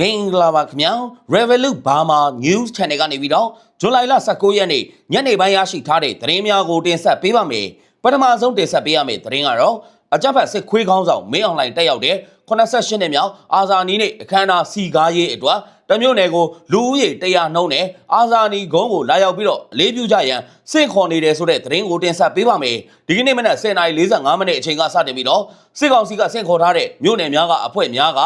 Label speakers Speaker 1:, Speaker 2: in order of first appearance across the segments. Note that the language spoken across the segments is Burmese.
Speaker 1: မင်္ဂလာပါခင်ဗျာ Revolut Burma News Channel ကနေပြီးတော့ဇွန်လ19ရက်နေ့ညနေပိုင်းရရှိထားတဲ့သတင်းများကိုတင်ဆက်ပေးပါမယ်ပထမဆုံးတင်ဆက်ပေးရမယ့်သတင်းကတော့အကြမ်းဖက်စစ်ခွေးကောင်းဆောင်မင်းအွန်လိုင်းတက်ရောက်တဲ့88နှစ်မြောက်အာဇာနည်နေ့အခမ်းအနားစီကားရေးအတွက်တမျိုးနယ်ကိုလူဦးရေ100နှုန်းနဲ့အာဇာနည်ဂုံးကိုလာရောက်ပြီးတော့အလေးပြုကြရန်စင့်ခေါ်နေတယ်ဆိုတဲ့သတင်းကိုတင်ဆက်ပေးပါမယ်ဒီကနေ့မနက်10:45မိနစ်အချိန်ကစတင်ပြီးတော့စစ်ကောင်စီကစင့်ခေါ်ထားတဲ့မြို့နယ်များကအဖွဲ့များက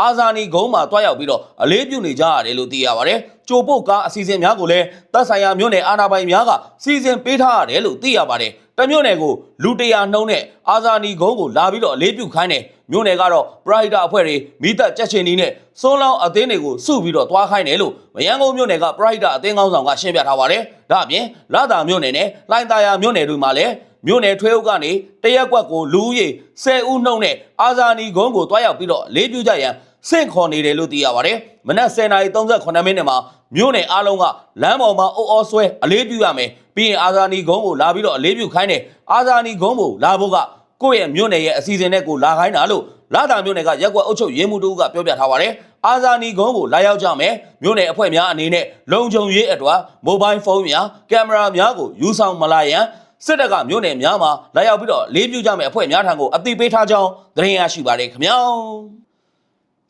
Speaker 1: အာဇာနည်ဂုံးမှာတွားရောက်ပြီးတော့အလေးပြုနေကြရတယ်လို့သိရပါတယ်။ကြိုပုတ်ကားအစီအစဉ်များကိုလည်းတပ်ဆိုင်ရာမြို့နယ်အာဏာပိုင်များကစီစဉ်ပေးထားရတယ်လို့သိရပါတယ်။တမြို့နယ်ကိုလူတရာနှုံးနဲ့အာဇာနည်ဂုံးကိုလာပြီးတော့အလေးပြုခိုင်းတယ်။မြို့နယ်ကတော့ပရိုက်တာအဖွဲ့တွေမိသက်ကြက်ချင်နီနဲ့စွန်းလောင်းအသင်းတွေကိုစုပြီးတော့တွားခိုင်းတယ်လို့မယန်းကုန်းမြို့နယ်ကပရိုက်တာအသင်းကောင်းဆောင်ကရှင်းပြထားပါတယ်။ဒါအပြင်လာတာမြို့နယ်နဲ့လိုင်တာယာမြို့နယ်တွေမှာလည်း မြို့နယ်ထွေးအုပ်ကနေတရက်ကွက်ကိုလူဦးရေ10ဦးနှုံနဲ့အာဇာနည်ဂုံးကိုတွားရောက်ပြီးတော့အလေးပြုကြရန်စင့်ခေါ်နေတယ်လို့သိရပါတယ်။မနက်10:38မိနစ်မှာမြို့နယ်အားလုံးကလမ်းပေါ်မှာအုပ်အောဆွဲအလေးပြုရမယ်။ပြီးရင်အာဇာနည်ဂုံးကိုလာပြီးတော့အလေးပြုခိုင်းတယ်။အာဇာနည်ဂုံးကိုလာဖို့ကကိုယ့်ရဲ့မြို့နယ်ရဲ့အစီအစဉ်နဲ့ကိုလာခိုင်းတာလို့လာတာမြို့နယ်ကရက်ကွက်အုပ်ချုပ်ရေးမှူးတို့ကပြောပြထားပါတယ်။အာဇာနည်ဂုံးကိုလာရောက်ကြမယ်။မြို့နယ်အဖွဲ့များအနေနဲ့လုံခြုံရေးအတွက်မိုဘိုင်းဖုန်းများကင်မရာများကိုယူဆောင်မလာရန် စစ်တပ်ကမြို့နယ်များမှာလာရောက်ပြီးတော့လေးပြုကြမယ်အဖွဲ့များထံကိုအသိပေးထားကြောင်းသတင်းရရှိပါတယ်ခင်ဗျာ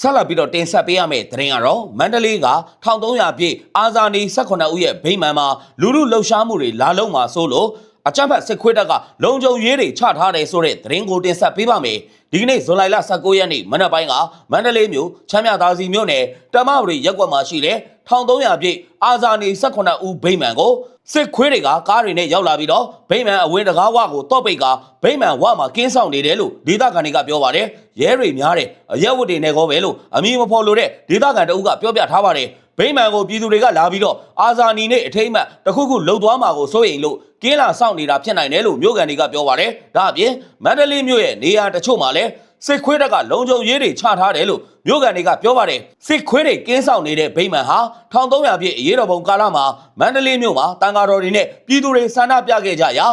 Speaker 1: ဆက်လက်ပြီးတော့တင်ဆက်ပေးရမယ့်သတင်းကတော့မန္တလေးက1300ပြည့်အာဇာနည်18ဦးရဲ့ဗိမာန်မှာလူလူလှုပ်ရှားမှုတွေလာလုံးမှာဆိုလို့အကြမ်းဖက်စစ်ခွေးတပ်ကလုံခြုံရေးတွေချထားတယ်ဆိုတဲ့သတင်းကိုတင်ဆက်ပေးပါမယ်ဒီကနေ့ဇွန်လ19ရက်နေ့မနက်ပိုင်းကမန္တလေးမြို့ချမ်းမြသာစီမြို့နယ်တမဝရီရက်ကွက်မှာရှိတဲ့ 1300ပြည့်အာဇာနည်18ဦးဗိမာန်ကိုစစ်ခွေးတွေကကားတွေနဲ့ရောက်လာပြီးတော့ဗိမာန်အဝင်းတကားဝကိုတော့ပိတ်ကဗိမာန်ဝမှာကင်းဆောင်နေတယ်လို့ဒေသခံတွေကပြောပါတယ်ရဲတွေများတယ်အရက်ဝတ်တွေနဲ့ကောပဲလို့အမည်မဖော်လို့တဲ့ဒေသခံတအုပ်ကပြောပြထားပါတယ်ဗိမာန်ကိုပြည်သူတွေကလာပြီးတော့အာဇာနည်နဲ့အထိမ့်မှတ်တစ်ခုခုလှုပ်သွားမှာကိုစိုးရိမ်လို့ကင်းလာဆောင်နေတာဖြစ်နိုင်တယ်လို့မြို့ကန်တွေကပြောပါတယ်ဒါအပြင်မန္တလေးမြို့ရဲ့နေရာတချို့မှာလည်း စစ်ခွေးတပ်ကလုံခြုံရေးတွေချထားတယ်လို့မြို့ကန်တွေကပြောပါတယ်စစ်ခွေးတွေကင်းဆောင်နေတဲ့ဗိမာန်ဟာ1300ပြည့်အရေးတော်ပုံကာလမှာမန္တလေးမြို့မှာတန်ဃာတော်တွေနဲ့ပြည်သူတွေဆန္ဒပြခဲ့ကြရာ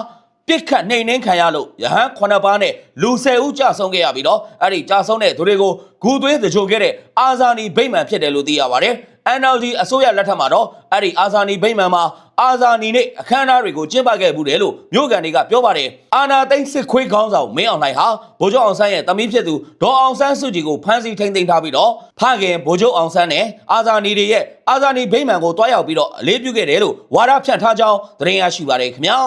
Speaker 1: ပြစ်ခတ်နှိမ်နှင်းခံရလို့ရဟန်း9ပါးနဲ့လူ10ဦးကြာဆုံးခဲ့ရပြီးတော့အဲ့ဒီကြာဆုံးတဲ့သူတွေကိုဂူသွေးသကြိုခဲ့တဲ့အာဇာနည်ဗိမာန်ဖြစ်တယ်လို့သိရပါတယ် NLD အစိုးရလက်ထက်မှာတော့အဲ့ဒီအာဇာနည်ဗိမာန်မှာအာဇာနည်နဲ့အခမ်းအနားတွေကိုကျင်းပခဲ့မှုတယ်လို့မြို့ကန်တွေကပြောပါတယ်အာနာသိန်းစစ်ခွေးခေါင်းဆောင်မင်းအောင်လှိုင်ဟာဗိုလ်ချုပ်အောင်ဆန်းရဲ့တမီးဖြစ်သူဒေါ်အောင်ဆန်းစုကြည်ကိုဖမ်းဆီးထိန်းသိမ်းထားပြီးတော့ဖခင်ဗိုလ်ချုပ်အောင်ဆန်းနဲ့အာဇာနည်တွေရဲ့အာဇာနည်ဗိမာန်ကိုတွားရောက်ပြီးတော့အလေးပြုခဲ့တယ်လို့ဝါဒဖြန့်ထားကြောင်းသတင်းရရှိပါတယ်ခင်ဗျာ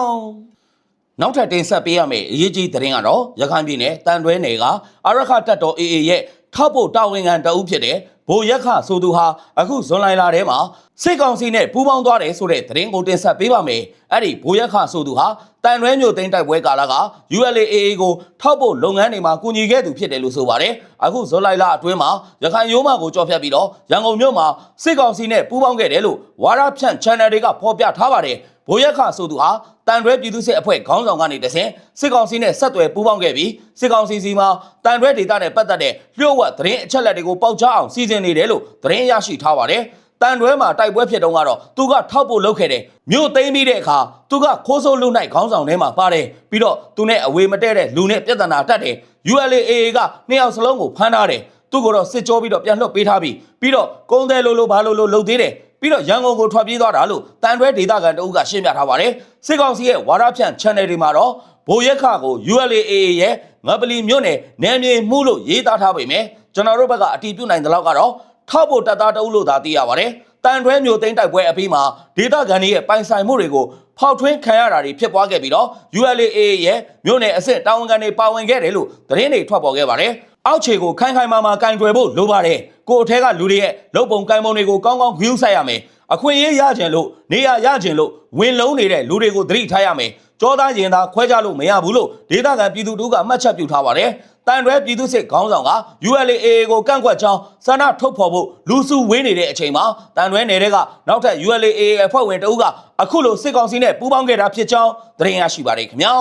Speaker 1: နောက်ထပ်တင်ဆက်ပေးရမယ့်အရေးကြီးသတင်းကတော့ရခိုင်ပြည်နယ်တန်တွဲနယ်ကအရခတပ်တော် AA ရဲ့ ထောက်ဖို့တာဝန်ခံတအုပ်ဖြစ်တဲ့ဘိုလ်ရက်ခဆိုသူဟာအခုဇွန်လလာထဲမှာစစ်ကောင်စီနဲ့ပူးပေါင်းသွားတယ်ဆိုတဲ့သတင်းကိုတင်ဆက်ပေးပါမယ်။အဲ့ဒီဘိုလ်ရက်ခဆိုသူဟာတန်တွဲမြို့သိမ်းတိုက်ပွဲကာလက ULAA ကိုထောက်ဖို့လုပ်ငန်းတွေမှာကူညီခဲ့သူဖြစ်တယ်လို့ဆိုပါတယ်။အခုဇွန်လလာအတွင်းမှာရခိုင်ရိုးမကိုကြော်ဖြတ်ပြီးတော့ရန်ကုန်မြို့မှာစစ်ကောင်စီနဲ့ပူးပေါင်းခဲ့တယ်လို့ဝါရဖြန့် channel တွေကဖော်ပြထားပါတယ်။ ဘိုလ်ရက်ခဆိုသူဟာတန်တွဲပြည်သူ့စစ်အဖွဲ့ခေါင်းဆောင်ကနေတဆင့်စစ်ကောင်စီနဲ့ဆက်သွယ်ပူးပေါင်းခဲ့ပြီးစစ်ကောင်စီစီမှာတန်တွဲဒေသနဲ့ပတ်သက်တဲ့လျှို့ဝှက်သတင်းအချက်အလက်တွေကိုပေါက်ကြားအောင်စီစဉ်နေတယ်လို့သတင်းရရှိထားပါတယ်။တန်တွဲမှာတိုက်ပွဲဖြစ်တုန်းကတော့သူကထောက်ဖို့လုပ်ခဲ့တယ်။မြို့သိမ်းပြီးတဲ့အခါသူကခိုးဆိုးလူနိုင်ခေါင်းဆောင်ထဲမှာပါတယ်။ပြီးတော့သူနဲ့အဝေမတဲတဲ့လူနဲ့ပြဿနာတက်တယ်။ ULAA ကနှစ်ယောက်စလုံးကိုဖမ်းထားတယ်။သူ့ကိုတော့စစ်ကြောပြီးတော့ပြန်လွှတ်ပေးထားပြီးပြီးတော့ကုန်းတယ်လို့လို့ဘာလို့လို့လုပ်သေးတယ်။ ပြီးတော့ရန်ကုန်ကိုထွက်ပြေးသွားတာလို့တန်တွဲဒေသခံတအုပ်ကရှင်းပြထားပါတယ်စစ်ကောင်စီရဲ့ဝါဒဖြန့် channel တွေမှာတော့ဘိုရက်ခကို ULAA ရဲ့ငပလီမြို့နယ်နယ်မြေမှုလို့ရေးသားထားပေမဲ့ကျွန်တော်တို့ဘက်ကအတီးပြုတ်နိုင်တဲ့လောက်ကတော့ထောက်ဖို့တပ်သားတအုပ်လို့သာသိရပါတယ်တန်တွဲမျိုးသိန်းတိုက်ပွဲအပြီးမှာဒေသခံတွေရဲ့ပိုင်ဆိုင်မှုတွေကိုဖောက်ထွင်းခံရတာတွေဖြစ်ပွားခဲ့ပြီးတော့ ULAA ရဲ့မြို့နယ်အဆင့်တာဝန်ခံတွေပါဝင်ခဲ့တယ်လို့သတင်းတွေထွက်ပေါ်ခဲ့ပါတယ် အောက်ခြေကိုခိုင်ခိုင်မာမာကင်တွယ်ဖို့လိုပါတယ်ကိုယ်အထက်ကလူတွေရဲ့လုံပုံကင်ပုံတွေကိုကောင်းကောင်းဂရုစိုက်ရမယ်အခွင့်အရေးရခြင်းလို့နေရရခြင်းလို့ဝင်လုံးနေတဲ့လူတွေကိုသတိထားရမယ်ကြောသားရင်သားခွဲခြားလို့မရဘူးလို့ဒေသခံပြည်သူတို့ကအမှတ်ချက်ပြုထားပါတယ်တန်တွဲပြည်သူစစ်ခေါင်းဆောင်က ULAA ကိုကန့်ကွက်ကြောင်းစန္ဒထုတ်ဖော်ဖို့လူစုဝင်းနေတဲ့အချိန်မှာတန်တွဲနယ်တွေကနောက်ထပ် ULAA အဖွဲ့ဝင်တအုပ်ကအခုလိုစစ်ကောင်စီနဲ့ပူးပေါင်းခဲ့တာဖြစ်ကြောင်းသတင်းရရှိပါတယ်ခင်ဗျာ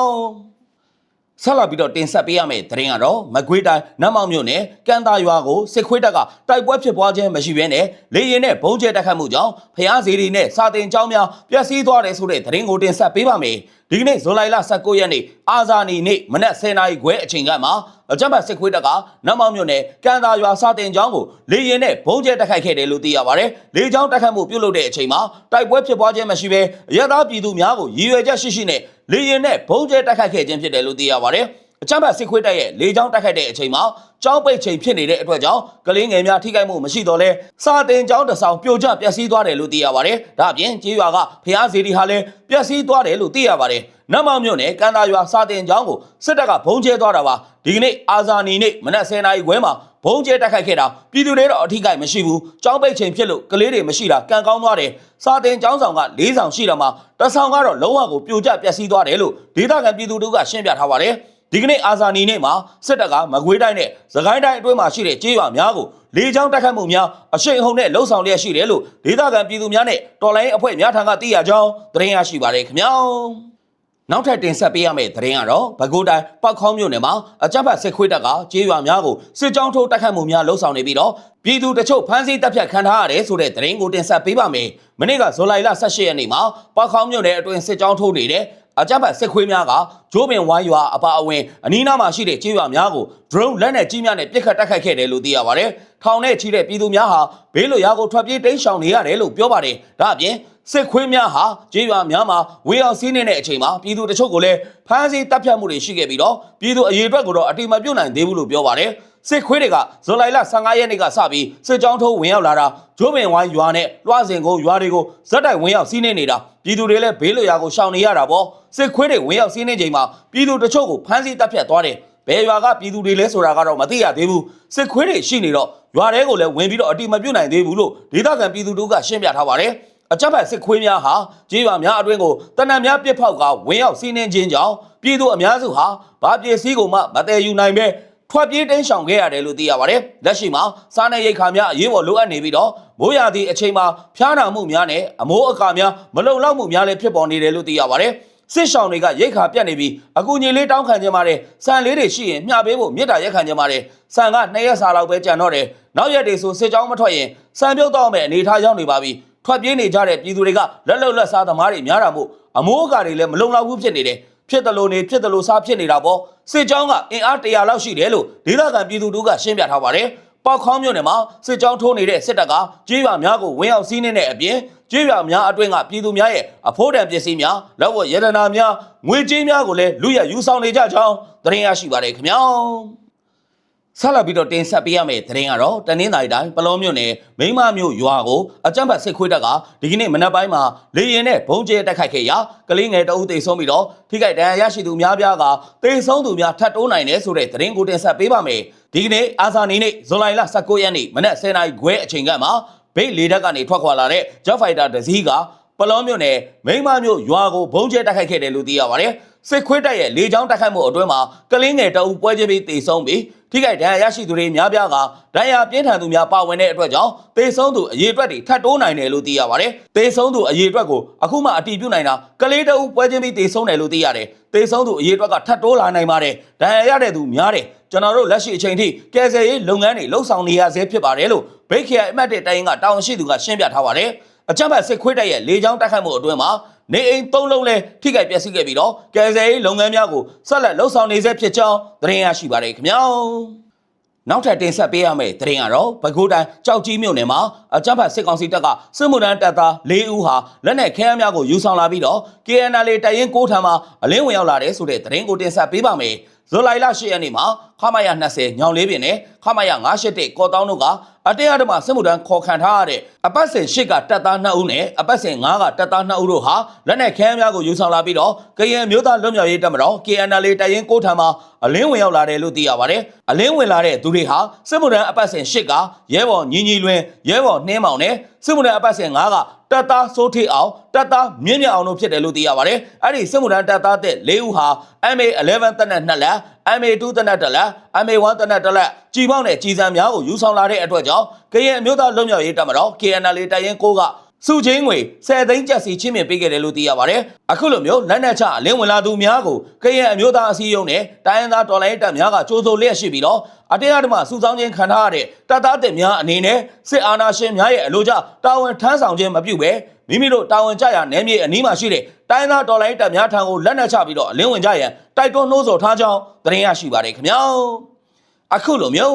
Speaker 1: ဆက်လာပြီးတော့တင်ဆက်ပေးရမယ့်သတင်းကတော့မကွေးတိုင်းနတ်မောင်မြို့နယ်ကမ်းသာရွာကိုစစ်ခွေးတပ်ကတိုက်ပွဲဖြစ်ပွားခြင်းမရှိဘဲနဲ့လေရင်နဲ့ဘုံကျဲတက်ခတ်မှုကြောင့်ဖျားစီတွေနဲ့စာတင်ကျောင်းများပျက်စီးသွားတယ်ဆိုတဲ့သတင်းကိုတင်ဆက်ပေးပါမယ်။ဒီကနေ့ဇွန်လ19ရက်နေ့အာဇာနည်နေ့မနက်10:00နာရီခွဲအချိန်ကမှအကြမ်းဖက်စစ်ခွေးတပ်ကနတ်မောင်မြို့နယ်ကန်သာရွာစာတင်ကျောင်းကိုလေရင်နဲ့ဘုံကျဲတိုက်ခိုက်ခဲ့တယ်လို့သိရပါတယ်။လေကျောင်းတိုက်ခိုက်မှုပြုလုပ်တဲ့အချိန်မှာတိုက်ပွဲဖြစ်ပွားခြင်းမရှိဘဲအရသာပြည်သူများကိုရည်ရွယ်ချက်ရှိရှိနဲ့ လေရင်နဲ့ဘုံကျဲတိုက်ခိုက်ခဲ့ခြင်းဖြစ်တယ်လို့သိရပါတယ်။ အကြမ်းဖက်စစ်ခွေးတပ်ရဲ့လေကြောင်းတိုက်ခိုက်တဲ့အချိန်မှာကြောင်းပိတ်ချိန်ဖြစ်နေတဲ့အတွက်ကြောင့်ကလေးငယ်များထိခိုက်မှုမရှိတော့လဲစာတင်ကြောင်းတစ်ဆောင်ပြိုကျပျက်စီးသွားတယ်လို့သိရပါတယ်။ဒါအပြင်ကြေးရွာကဖျားစီတီဟာလည်းပျက်စီးသွားတယ်လို့သိရပါတယ်။နတ်မောင်မြို့နယ်ကန်သာရွာစာတင်ကြောင်းကိုစစ်တပ်ကဘုံကျဲသွားတာပါ။ဒီကနေ့အာဇာနည်နေ့မနက်10:00နာရီခွဲမှာဘုံကျဲတိုက်ခိုက်ခဲ့တာပြည်သူတွေတော့အထိကိမရှိဘူး။ကြောင်းပိတ်ချိန်ဖြစ်လို့ကလေးတွေမရှိတာကံကောင်းသွားတယ်။စာတင်ကြောင်းဆောင်က၄ဆောင်ရှိတာမှာတစ်ဆောင်ကတော့လုံးဝကိုပြိုကျပျက်စီးသွားတယ်လို့ဒေသခံပြည်သူတို့ကရှင်းပြထားပါတယ်။ ဒီကနေ့အာဇာနည်နေ့မှာစစ်တပ်ကမကွေးတိုင်းနဲ့သခိုင်းတိုင်းအတွင်းမှာရှိတဲ့ကြေးရွာများကိုလေကြောင်းတိုက်ခတ်မှုများအရှိန်အဟုန်နဲ့လှုံ့ဆော်လျက်ရှိတယ်လို့ဒေသခံပြည်သူများနဲ့တော်လိုင်းအဖွဲ့များထံကသိရကြောင်းသတင်းရရှိပါတယ်ခင်ဗျာနောက်ထပ်တင်ဆက်ပေးရမယ့်သတင်းကတော့ပဲခူးတိုင်းပောက်ခေါင်းမြို့နယ်မှာအကြမ်းဖက်စစ်ခွေးတပ်ကကြေးရွာများကိုစစ်ကြောင်းထိုးတိုက်ခတ်မှုများလှုံ့ဆော်နေပြီးတော့ပြည်သူတချို့ဖမ်းဆီးတပ်ဖြတ်ခံထားရတယ်ဆိုတဲ့သတင်းကိုတင်ဆက်ပေးပါမယ်။မနေ့ကဇူလိုင်လ18ရက်နေ့မှာပောက်ခေါင်းမြို့နယ်အတွင်းစစ်ကြောင်းထိုးနေတဲ့အ ကြမ်းဖက်စစ်ခွေးများကဂျိုးပင်ဝိုင်းရွာအပါအဝင်အနီးနားမှာရှိတဲ့ကြေးရွာများကို drone လက်နဲ့ကြီးများနဲ့ပစ်ခတ်တိုက်ခိုက်ခဲ့တယ်လို့သိရပါတယ်။ထောင်နဲ့ချီတဲ့ပြည်သူများဟာဘေးလွတ်ရာကိုထွက်ပြေးတိမ်းရှောင်နေရတယ်လို့ပြောပါတယ်။ဒါအပြင်စစ်ခွေးများဟာကြေးရွာများမှာဝေရောက်စီးနေတဲ့အချိန်မှာပြည်သူတချို့ကိုလည်းဖမ်းဆီးတပ်ဖြတ်မှုတွေရှိခဲ့ပြီးတော့ပြည်သူအရေးအတွက်ကိုတော့အတိမပြုတ်နိုင်သေးဘူးလို့ပြောပါတယ်။ စစ်ခွေးတွေကဇွန်လ15ရက်နေ့ကစပြီးစစ်ကြောင်းထိုးဝင်ရောက်လာတာဂျိုးပင်ဝိုင်းရွာနဲ့လွှစင်ကုန်းရွာတွေကိုဇက်တိုက်ဝင်ရောက်စီးနေနေတာပြည်သူတွေလည်းဘေးလွတ်ရာကိုရှောင်နေရတာပေါ့စစ်ခွေးတွေဝင်ရောက်စီးနေချိန်မှာပြည်သူတချို့ကိုဖမ်းဆီးတပ်ဖြတ်သွားတယ်ဘယ်ရွာကပြည်သူတွေလဲဆိုတာကတော့မသိရသေးဘူးစစ်ခွေးတွေရှိနေတော့ရွာတွေကိုလည်းဝင်ပြီးတော့အတိမပြုတ်နိုင်သေးဘူးလို့ဒေသခံပြည်သူတို့ကရှင်းပြထားပါတယ်အကြမ်းဖက်စစ်ခွေးများဟာကြေးရွာများအတွင်းကိုတနက်များပြစ်ဖောက်ကဝင်ရောက်စီးနှင်းခြင်းကြောင့်ပြည်သူအများစုဟာဗာပြည်စည်းကိုမှမတည်ယူနိုင်ပဲ ထွက်ပြေးတိမ်းရှောင်ခဲ့ရတယ်လို့သိရပါတယ်။လက်ရှိမှာစားနပ်ရိက္ခာများအရေးပေါ်လိုအပ်နေပြီးတော့မိုးရာသီအချိန်မှာဖျားနာမှုများနဲ့အမိုးအကာများမလုံလောက်မှုများလည်းဖြစ်ပေါ်နေတယ်လို့သိရပါတယ်။စစ်ရှောင်တွေကရိတ်ခါပြတ်နေပြီးအကူညီလေးတောင်းခံကြပါတယ်။ဆန်လေးတွေရှိရင်မျှပေးဖို့မြစ်တာရက်ခံကြပါတယ်။ဆန်က2ရက်စာလောက်ပဲကြံတော့တယ်။နောက်ရက်တွေဆိုစစ်ကြောင်းမထွက်ရင်ဆန်ပြုတ်တော့မယ်အနေထားရောက်နေပါပြီ။ထွက်ပြေးနေကြတဲ့ပြည်သူတွေကလက်လုံလက်စားသမားတွေများတာမို့အမိုးအကာတွေလည်းမလုံလောက်ဘူးဖြစ်နေတယ်။ ဖြစ်တယ်လို့နေဖြစ်တယ်လို့စားဖြစ်နေတာပေါ့စစ်ကြောင်းကအင်အား100လောက်ရှိတယ်လို့ဒေသခံပြည်သူတို့ကရှင်းပြထားပါတယ်ပောက်ခေါင်းမြို့နယ်မှာစစ်ကြောင်းထိုးနေတဲ့စစ်တပ်ကကြေးရွာများကိုဝင်ရောက်စီးနှင်းတဲ့အပြင်ကြေးရွာများအတွင်းကပြည်သူများရဲ့အဖို့တံပစ္စည်းများလက်ဝတ်ရတနာများငွေကြေးများကိုလည်းလူရယူဆောင်နေကြကြောင်းသတင်းရရှိပါတယ်ခင်ဗျာ ဆက်လက်ပြီးတော့တင်ဆက်ပေးရမယ့်သတင်းကတော့တနင်္သာရီတိုင်းပလောမြို့နယ်မိမမြို့ရွာကိုအကြမ်းဖက်စစ်ခွေးတပ်ကဒီကနေ့မနက်ပိုင်းမှာလေရင်နဲ့ဘုံကျဲတိုက်ခိုက်ခဲ့ရာကလေးငယ်တအုပ်သိဆုံးပြီးတော့ထိခိုက်ဒဏ်ရာရရှိသူများပြားကသိဆုံးသူများထပ်တိုးနိုင်တယ်ဆိုတဲ့သတင်းကိုတင်ဆက်ပေးပါမယ်ဒီကနေ့အာဇာနည်နေ့ဇွန်လ19ရက်နေ့မနက်10:00နာရီခွဲအချိန်ကမှဘိတ်လေတပ်ကနေထွက်ခွာလာတဲ့ Jet Fighter တစ်စီးကပလောမြို့နယ်မိမမြို့ရွာကိုဘုံကျဲတိုက်ခိုက်ခဲ့တယ်လို့သိရပါတယ် စစ်ခွေးတပ်ရဲ့လေကြောင်းတိုက်ခိုက်မှုအတွင်းမှာကလင်းငယ်တအုပ်ပွဲချင်းပြီးတေဆုံးပြီးထိခိုက်ဒဏ်ရာရရှိသူတွေများပြားကဒဏ်ရာပြင်းထန်သူများပါဝင်တဲ့အတွက်ကြောင့်တေဆုံးသူအရေးအတွက်တွေထပ်တိုးနိုင်တယ်လို့သိရပါတယ်တေဆုံးသူအရေးအတွက်ကိုအခုမှအတည်ပြုနိုင်တာကလေးတအုပ်ပွဲချင်းပြီးတေဆုံးတယ်လို့သိရတယ်တေဆုံးသူအရေးအတွက်ကထပ်တိုးလာနိုင်ပါတယ်ဒဏ်ရာရတဲ့သူများတယ်ကျွန်တော်တို့လက်ရှိအချိန်ထိကယ်ဆယ်ရေးလုပ်ငန်းတွေလှုပ်ဆောင်နေရဆဲဖြစ်ပါတယ်လို့ဘိတ်ခရိုင်အမှတ်1တိုင်းကတာဝန်ရှိသူကရှင်းပြထားပါတယ်အကြမ်းဖက်စစ်ခွေးတပ်ရဲ့လေကြောင်းတိုက်ခိုက်မှုအတွင်းမှာ နေအိမ်သုံးလုံးလဲထိခိုက်ပျက်စီးခဲ့ပြီးတော့ကယ်ဆယ်ရေးလုပ်ငန်းများကိုဆက်လက်လှုပ်ဆောင်နေဆဲဖြစ်ကြောင်းသတင်းရရှိပါတယ်ခင်ဗျာနောက်ထပ်တင်ဆက်ပေးရမယ့်သတင်းကတော့ပဲခူးတိုင်းကြောက်ကြီးမြို့နယ်မှာအကြမ်းဖက်စစ်ကောင်စီတပ်ကစစ်မှုထမ်းတပ်သား၄ဦးဟာလက်နက်ခဲယမ်းများကိုယူဆောင်လာပြီးတော့ KNL တပ်ရင်း9ထံမှာအလင်းဝင်ရောက်လာတဲ့ဆိုတဲ့သတင်းကိုတင်ဆက်ပေးပါမယ် ဇူလိုင်လ10ရက်နေ့မှာခမရ20ညောင်လေးပင်နဲ့ခမရ981ကော်တောင်းတို့ကအတရားဓမ္မစစ်မှုထမ်းခေါ်ခံထားရတဲ့အပတ်စဉ်8ကတပ်သား2ဦးနဲ့အပတ်စဉ်9ကတပ်သား2ဦးတို့ဟာလက်နက်ခဲယမ်းများကိုယူဆောင်လာပြီးတော့ကရင်မျိုးသားလွတ်မြောက်ရေးတပ်မတော် KNL တပ်ရင်း9ထံမှာအလင်းဝင်ရောက်လာတယ်လို့သိရပါတယ်အလင်းဝင်လာတဲ့သူတွေဟာစစ်မှုထမ်းအပတ်စဉ်8ကရဲဘော်ညီညီလွင်ရဲဘော်နှင်းမောင်နဲ့စစ်မှုထမ်းအပတ်စဉ်9ကတပ်သားစိုးထေအောင်တပ်သားမြင့်မြတ်အောင်တို့ဖြစ်တယ်လို့သိရပါတယ်အဲ့ဒီစစ်မှုထမ်းတပ်သားတဲ့၄ဦးဟာ MA11 တပ်နဲ့2လက် MA2 တပ်နဲ့1လက် MA1 တပ်နဲ့1လက်ကြီးပေါင်းတဲ့ကြီးစံများကိုယူဆောင်လာတဲ့အတွက်ကြောင့်ကရင်အမျိုးသားလွတ်မြောက်ရေးတပ်မတော် KNL တပ်ရင်း9က စုချင်းငွေ10သိန်းကျပ်စီချင်းမြင့်ပေးခဲ့တယ်လို့သိရပါတယ်။အခုလိုမျိုးလက်နက်ချအလင်းဝင်လာသူများကိုကရင်အမျိုးသားအစည်းအရုံးနဲ့တိုင်းရင်းသားတော်လှန်ရေးတပ်များကကြိုးစိုးလျက်ရှိပြီးတော့အတရားဓမ္မစုဆောင်းခြင်းခံထားရတဲ့တပ်သားတက်များအနေနဲ့စစ်အာဏာရှင်များရဲ့အလို့ကြတာဝန်ထမ်းဆောင်ခြင်းမပြုဘဲမိမိတို့တာဝန်ကျရာနယ်မြေအနီးမှာရှိတဲ့တိုင်းသားတော်လိုင်းတပ်များထံကိုလက်နက်ချပြီးတော့အလင်းဝင်ကြရန်တိုက်တွန်းနှိုးဆော်ထားကြောင်းသတင်းရရှိပါတယ်ခင်ဗျာအခုလိုမျိုး